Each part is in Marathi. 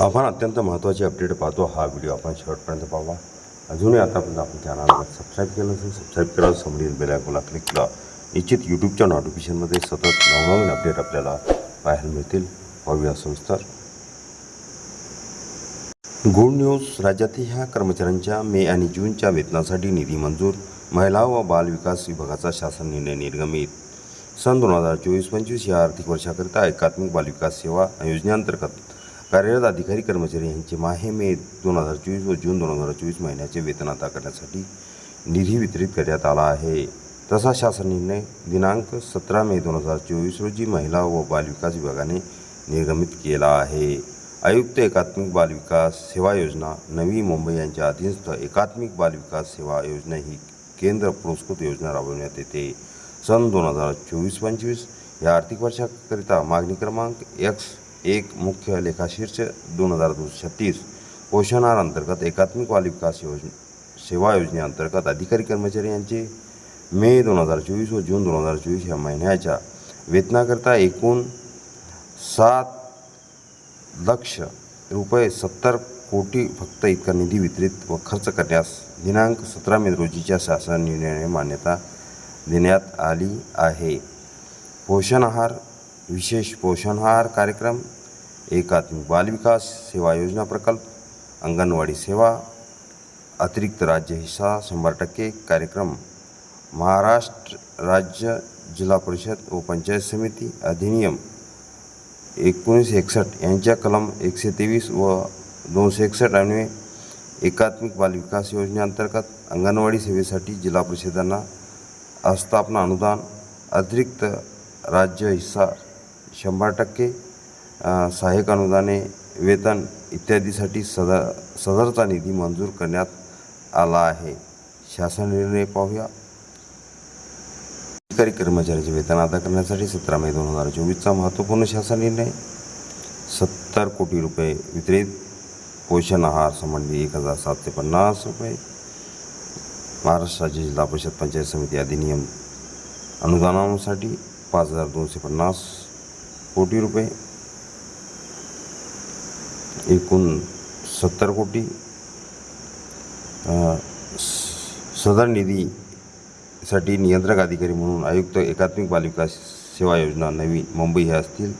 आपण अत्यंत महत्त्वाची अपडेट पाहतो. हा व्हिडिओ आपण शेवटपर्यंत पाहावा अजूनही आतापर्यंत आपण चॅनलला सबस्क्राईब केलं असेल सबस्क्राईब करा. समोरील बेल आयकॉनला क्लिक करा. निश्चित यूट्यूबच्या नोटिफिकेशनमध्ये सतत नवनवीन अपडेट आपल्याला पाहायला मिळतील. पाहूया सविस्तर. गुड न्यूज राज्यातील ह्या कर्मचाऱ्यांच्या मे आणि जूनच्या वेतनासाठी निधी मंजूर. महिला व बाल विकास विभागाचा शासन निर्णय निर्गमित. सन दोन हजार चोवीस पंचवीस या आर्थिक वर्षाकरिता एकात्मिक बालविकास सेवा योजनेअंतर्गत कार्यरत अधिकारी कर्मचारी यांचे माहे मे दोन हजार चोवीस व जून दोन हजार चोवीस महिन्याचे वेतन अदा करण्यासाठी निधी वितरित करण्यात आला आहे. तसा शासन निर्णय दिनांक सतरा मे दोन हजार चोवीस रोजी महिला व बालविकास विभागाने निर्गमित केला आहे. आयुक्त एकात्मिक बालविकास सेवा योजना नवी मुंबई यांच्या अधीनस्थ एकात्मिक बालविकास सेवा योजना ही केंद्र पुरस्कृत योजना राबविण्यात येते. सन दोन हजार चोवीस पंचवीस या आर्थिक वर्षाकरिता मागणी क्रमांक एक्स एक मुख्य लेखाशीर्ष दोन हजार दोनशे छत्तीस पोषण आहार अंतर्गत एकात्मिक बालविकास योज सेवा योजनेअंतर्गत अधिकारी कर्मचारी यांचे मे दोन हजार चोवीस व जून दोन हजार चोवीस या महिन्याच्या वेतनाकरिता एकूण सात लक्ष रुपये सत्तर कोटी फक्त इतका निधी वितरित व खर्च करण्यास दिनांक सतरा मे रोजीच्या शासन निर्णयाने मान्यता देण्यात आली आहे. पोषण आहार विशेष पोषण आहार कार्यक्रम एकात्मिक बालविकास सेवा योजना प्रकल्प अंगणवाडी सेवा अतिरिक्त राज्य हिस्सा शंभर टक्के कार्यक्रम महाराष्ट्र राज्य जिल्हा परिषद व पंचायत समिती अधिनियम एकोणीसशे एकसष्ट यांच्या कलम एकशे तेवीस व दोनशे एकसष्ट अन्वये एकात्मिक बालविकास योजनेअंतर्गत अंगणवाडी सेवेसाठी जिल्हा परिषदांना आस्थापना अनुदान अतिरिक्त राज्य हिस्सा शंभर टक्के सहाय्यक अनुदाने वेतन इत्यादीसाठी सदर सदरचा निधी मंजूर करण्यात आला आहे. शासन निर्णय पाहूया. अधिकारी कर्मचाऱ्याचे वेतन अदा करण्यासाठी सतरा मे दोन हजार चोवीसचा महत्त्वपूर्ण शासन निर्णय. सत्तर कोटी रुपये वितरित. पोषण आहार संबंधी एक हजार सातशे पन्नास रुपये. महाराष्ट्र राज्य जिल्हा परिषद पंचायत समिती अधिनियम अनुदानासाठी पाच हजार दोनशे पन्नास कोटी रुपये. एकूण सत्तर कोटी सदर निधीसाठी नियंत्रक अधिकारी म्हणून आयुक्त एकात्मिक बालविकास सेवा योजना नवी मुंबई हे असतील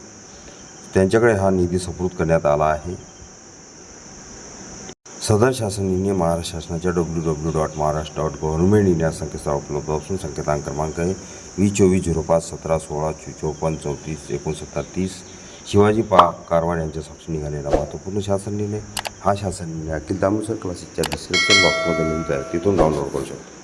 त्यांच्याकडे हा निधी सुपूर्द करण्यात आला आहे. सदर शासन निर्णय महाराष्ट्र शासनाच्या W W dot Maharashtra dot government India संकेतस्थळ उपलब्ध असून संकेतांक क्रमांक आहे वीस चोवीस झिरो पाच सतरा सोळा चौपन्न चोपन्न चौतीस एकोणसत्तर तीस शिवाजी पा कारवार यांच्या साक्षी निघालेला महत्त्वपूर्ण शासन निर्णय हा शासन निर्णय. अखिल दामोसर क्लासिकच्या डिस्क्रिप्शन बॉक्समध्ये लिंक आहे. तिथून डाउनलोड करू शकतो.